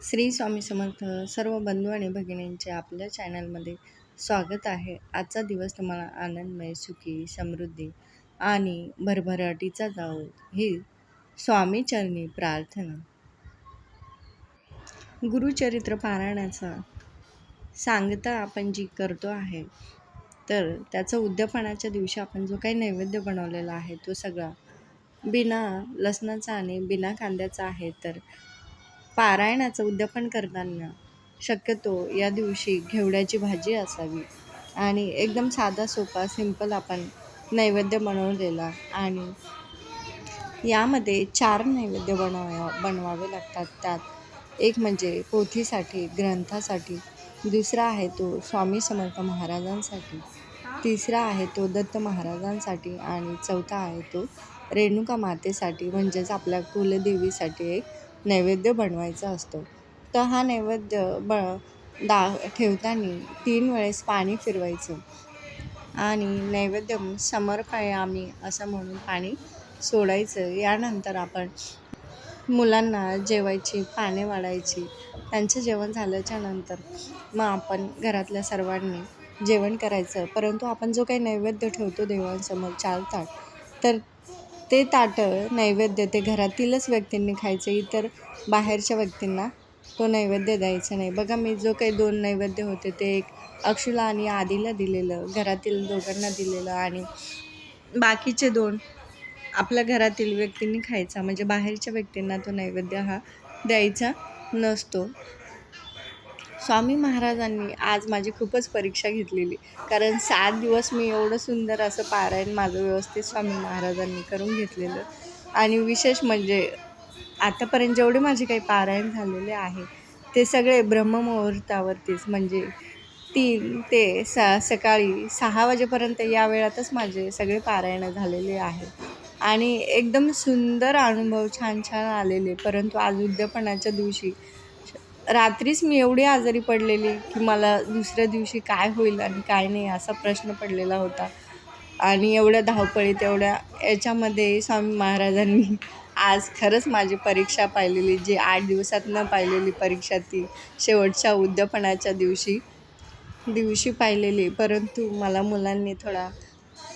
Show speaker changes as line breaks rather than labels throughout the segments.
श्री स्वामी समर्थ सर्व बंधू आणि भगिनींचे आपल्या चॅनलमध्ये स्वागत आहे. आजचा दिवस तुम्हाला आनंदमय सुखी समृद्धी आणि भरभराटीचा जाऊ. ही स्वामी चरणी प्रार्थना. गुरुचरित्र पारायणाचा सांगता आपण जी करतो आहे तर त्याचं उद्यापनाच्या दिवशी आपण जो काही नैवेद्य बनवलेला आहे तो सगळा बिना लसणाचा आणि बिना कांद्याचा आहे तर पारायणाचं उद्यापन करताना शक्यतो या दिवशी घेवड्याची भाजी असावी. आणि एकदम साधा सोपा सिंपल आपण नैवेद्य बनवलेला आणि यामध्ये चार नैवेद्य बनवा बनवावे लागतात. त्यात एक म्हणजे पोथीसाठी ग्रंथासाठी दुसरा आहे तो स्वामी समर्थ महाराजांसाठी तिसरा आहे तो दत्त महाराजांसाठी आणि चौथा आहे तो रेणुका मातेसाठी म्हणजेच आपल्या कुलदेवीसाठी एक नैवेद्य बनवायचा असतो. तर हा नैवेद्य ब दा ठेवताना तीन वेळेस पाणी फिरवायचं. आणि नैवेद्य समर्पयामी असं म्हणून पाणी सोडायचं. यानंतर आपण मुलांना जेवायची पाने वाढायची. त्यांचं जेवण झाल्याच्यानंतर मग आपण घरातल्या सर्वांनी जेवण करायचं. परंतु आपण जो काही नैवेद्य ठेवतो देवांसमोर चालतात तर ते ताटं नैवेद्य ते घरातीलच व्यक्तींनी खायचे इतर बाहेरच्या व्यक्तींना तो नैवेद्य द्यायचा नाही. बघा मी जो काही दोन नैवेद्य होते ते एक अक्षुला आणि आधीला दिलेलं घरातील दोघांना दिलेलं आणि बाकीचे दोन आपल्या घरातील व्यक्तींनी खायचा. म्हणजे बाहेरच्या व्यक्तींना तो नैवेद्य हा द्यायचा नसतो. स्वामी महाराजांनी आज माझी खूपच परीक्षा घेतलेली. कारण सात दिवस मी एवढं सुंदर असं पारायण माझं व्यवस्थित स्वामी महाराजांनी करून घेतलेलं. आणि विशेष म्हणजे आतापर्यंत जेवढे माझे काही पारायण झालेले आहे ते सगळे ब्रह्ममुहूर्तावरतीच. म्हणजे तीन ते स सकाळी सहा वाजेपर्यंत या वेळातच माझे सगळे पारायणं झालेले आहे. आणि एकदम सुंदर अनुभव छान छान आलेले. परंतु आज उद्यापनाच्या दिवशी रात्रीच मी एवढी आजारी पडलेली की मला दुसऱ्या दिवशी काय होईल आणि काय नाही असा प्रश्न पडलेला होता. आणि एवढ्या धावपळीत एवढ्या याच्यामध्ये स्वामी महाराजांनी आज खरंच माझी परीक्षा पाहिलेली जी आठ दिवसात न पाहिलेली परीक्षा ती शेवटच्या उद्यापनाच्या दिवशी दिवशी पाहिलेली. परंतु मला मुलांनी थोडा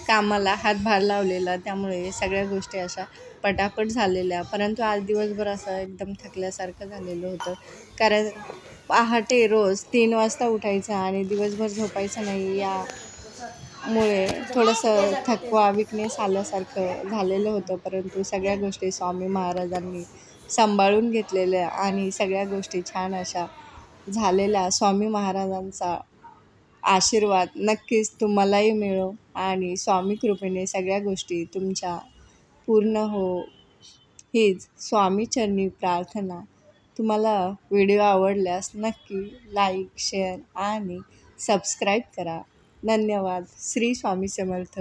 कामाला हातभार लावलेला त्यामुळे सगळ्या गोष्टी अशा पटापट झालेल्या. परंतु आज दिवसभर असं एकदम थकल्यासारखं झालेलं होतं. कारण पहाटे रोज तीन वाजता उठायचं आणि दिवसभर झोपायचं नाही यामुळे थोडंसं थकवा विकनेस आल्यासारखं झालेलं होतं. परंतु सगळ्या गोष्टी स्वामी महाराजांनी सांभाळून घेतलेल्या आणि सगळ्या गोष्टी छान अशा झालेल्या. स्वामी महाराजांचा आशीर्वाद नक्कीच तुम्हालाही मिळो. आणि स्वामी कृपेने सगळ्या गोष्टी तुमच्या पूर्ण हो. हीच स्वामीचरणी प्रार्थना. तुम्हाला व्हिडिओ आवडल्यास नक्की लाईक शेअर आणि सबस्क्राईब करा. धन्यवाद. श्री स्वामी समर्थ.